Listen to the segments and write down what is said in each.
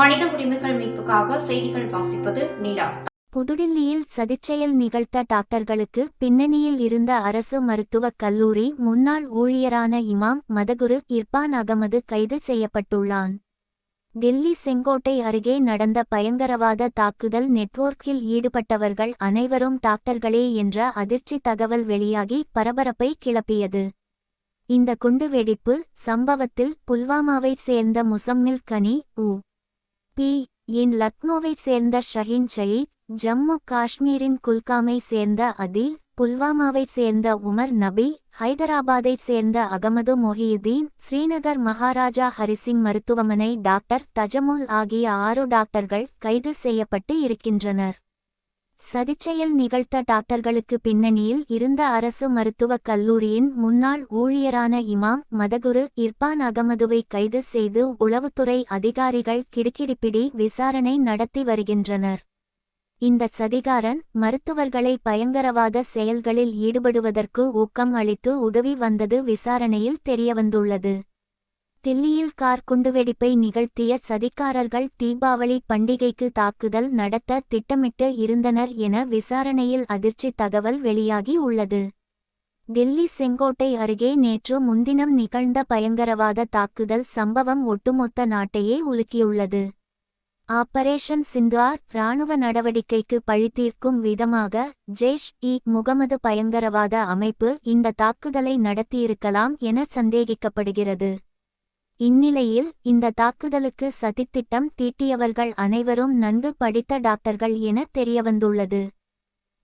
மனித உரிமைகள் மீட்புக்காக செய்திகள் வாசிப்பது நிலா. புதுடில்லியில் சதிச்செயல் நிகழ்த்த டாக்டர்களுக்கு பின்னணியில் இருந்த அரசு மருத்துவக் கல்லூரி முன்னாள் ஊழியரான இமாம் மதகுரு இர்பான் அகமது கைது செய்யப்பட்டுள்ளான். டெல்லி செங்கோட்டை அருகே நடந்த பயங்கரவாத தாக்குதல் நெட்வொர்க்கில் ஈடுபட்டவர்கள் அனைவரும் டாக்டர்களே என்ற அதிர்ச்சி தகவல் வெளியாகி பரபரப்பை கிளப்பியது. இந்த குண்டுவெடிப்பு சம்பவத்தில் புல்வாமாவைச் சேர்ந்த முசம்மில் கனி உ. பி. இன் லக்னோவைச் சேர்ந்த ஷஹீன் சயீத் ஜம்மு காஷ்மீரின் குல்காமை சேர்ந்த அதில் புல்வாமாவைச் சேர்ந்த உமர் நபி ஹைதராபாத்தைச் சேர்ந்த அகமது மொஹியுதீன் ஸ்ரீநகர் மகாராஜா ஹரிசிங் மருத்துவமனை டாக்டர் தஜமுல் ஆகிய ஆறு டாக்டர்கள் கைது செய்யப்பட்டு இருக்கின்றனர். சதிச்செயல் நிகழ்த்த டாக்டர்களுக்கு பின்னணியில் இருந்த அரசு மருத்துவக் கல்லூரியின் முன்னாள் ஊழியரான இமாம் மதகுரு இர்பான் அகமதுவை கைது செய்து உளவுத்துறை அதிகாரிகள் கிடுக்கிடிப்பிடி விசாரணை நடத்தி வருகின்றனர். இந்த சதிகாரன் மருத்துவர்களை பயங்கரவாத செயல்களில் ஈடுபடுவதற்கு ஊக்கம் அளித்து உதவி வந்தது விசாரணையில் தெரியவந்துள்ளது. தில்லியில் கார் குண்டுவெடிப்பை நிகழ்த்திய சதிக்காரர்கள் தீபாவளி பண்டிகைக்கு தாக்குதல் நடத்த திட்டமிட்டு இருந்தனர் என விசாரணையில் அதிர்ச்சி தகவல் வெளியாகி உள்ளது. தில்லி செங்கோட்டை அருகே நேற்று முன்தினம் நிகழ்ந்த பயங்கரவாத தாக்குதல் சம்பவம் ஒட்டுமொத்த நாட்டையே உலுக்கியுள்ளது. ஆபரேஷன் சிந்துவார் இராணுவ நடவடிக்கைக்கு பழித்தீர்க்கும் விதமாக ஜெய்ஷ் இ முகமது பயங்கரவாத அமைப்பு இந்த தாக்குதலை நடத்தியிருக்கலாம் என சந்தேகிக்கப்படுகிறது. இந்நிலையில் இந்த தாக்குதலுக்கு சதித்திட்டம் தீட்டியவர்கள் அனைவரும் நன்கு படித்த டாக்டர்கள் என தெரியவந்துள்ளது.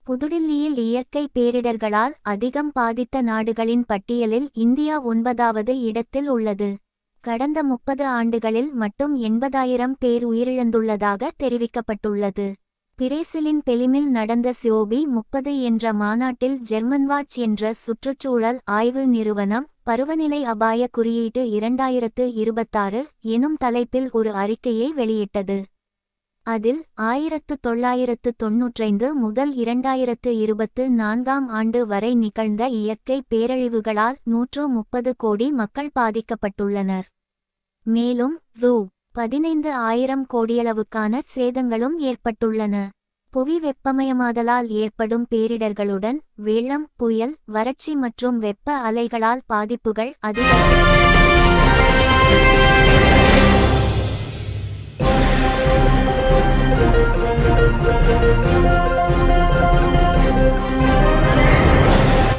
புதுடில்லியில் இயற்கை பேரிடர்களால் அதிகம் பாதித்த நாடுகளின் பட்டியலில் இந்தியா ஒன்பதாவது இடத்தில் உள்ளது. கடந்த முப்பது ஆண்டுகளில் மட்டும் எண்பதாயிரம் பேர் உயிரிழந்துள்ளதாக தெரிவிக்கப்பட்டுள்ளது. பிரேசிலின் பெலிமில் நடந்த சியோபி முப்பது என்ற மாநாட்டில் ஜெர்மன்வாட்ச் என்ற சுற்றுச்சூழல் ஆய்வு நிறுவனம் பருவநிலை அபாய குறியீட்டு இரண்டாயிரத்து இருபத்தாறு எனும் தலைப்பில் ஒரு அறிக்கையை வெளியிட்டது. அதில் ஆயிரத்து தொள்ளாயிரத்து தொன்னூற்றைந்து முதல் இரண்டாயிரத்து இருபத்து நான்காம் ஆண்டு வரை நிகழ்ந்த இயற்கை பேரழிவுகளால் நூற்று முப்பது கோடி மக்கள் பாதிக்கப்பட்டுள்ளனர். மேலும் ரூ. பதினைந்து ஆயிரம் கோடியளவுக்கான சேதங்களும் ஏற்பட்டுள்ளன. புவி வெப்பமயமாதலால் ஏற்படும் பேரிடர்களுடன் வெள்ளம் புயல் வறட்சி மற்றும் வெப்ப அலைகளால் பாதிப்புகள் அதிகம்